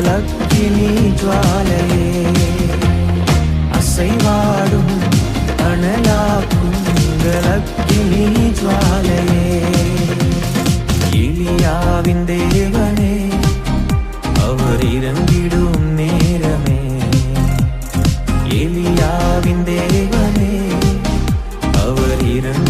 எங்கள் ஜுவாலையே. அசைவாடும் அனலாக்கும் எங்கள் ஜுவாலையே. எலியாவின் தேவனே அவர் இறங்கிடும் நேரமே. எலியாவின் தேவனே அவர் இறங்க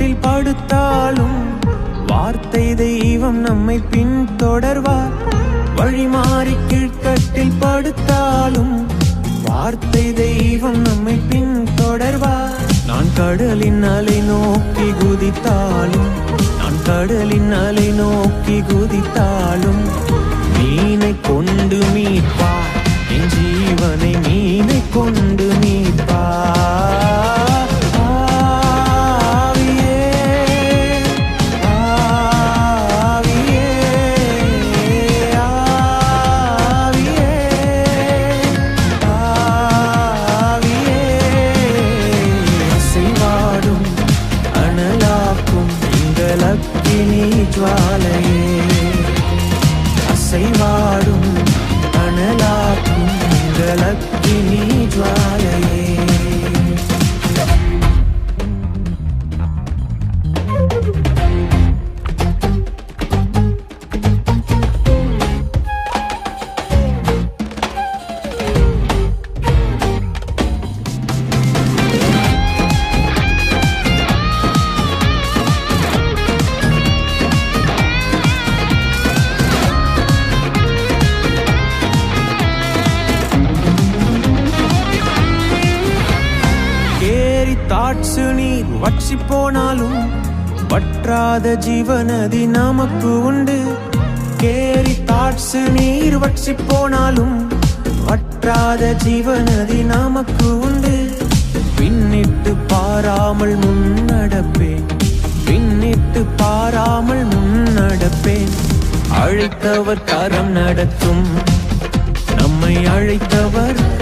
கீழ்த்தட்டில் படுத்தாலும் வார்த்தை தெய்வம் நம்மை பின்தொடர்வார். வழி மாறி கீழ்கட்டில் படுத்தாலும் வார்த்தை தெய்வம் நம்மை பின்தொடர்வார். நான் கடலின் அலை நோக்கி குதித்தாலும் நான் கடலின் அலை நோக்கி குதித்தாலும் மீனை கொண்டு மீட்பார். என் ஜீவனை மீ அசைவாடும் தாட்சு நீர் வற்றி போனாலும் வற்றாத ஜீவனதி நமக்கு உண்டு. கேரி தாட்சு நீர் வற்றி போனாலும் வற்றாத ஜீவனதி நமக்கு உண்டு. பின்னிட்டு பாராமல் முன்னடப்பேன். பின்னிட்டு பாராமல் முன்னடப்பேன். அழைத்தவர் கரம் நடத்தும். நம்மை அழைத்தவர்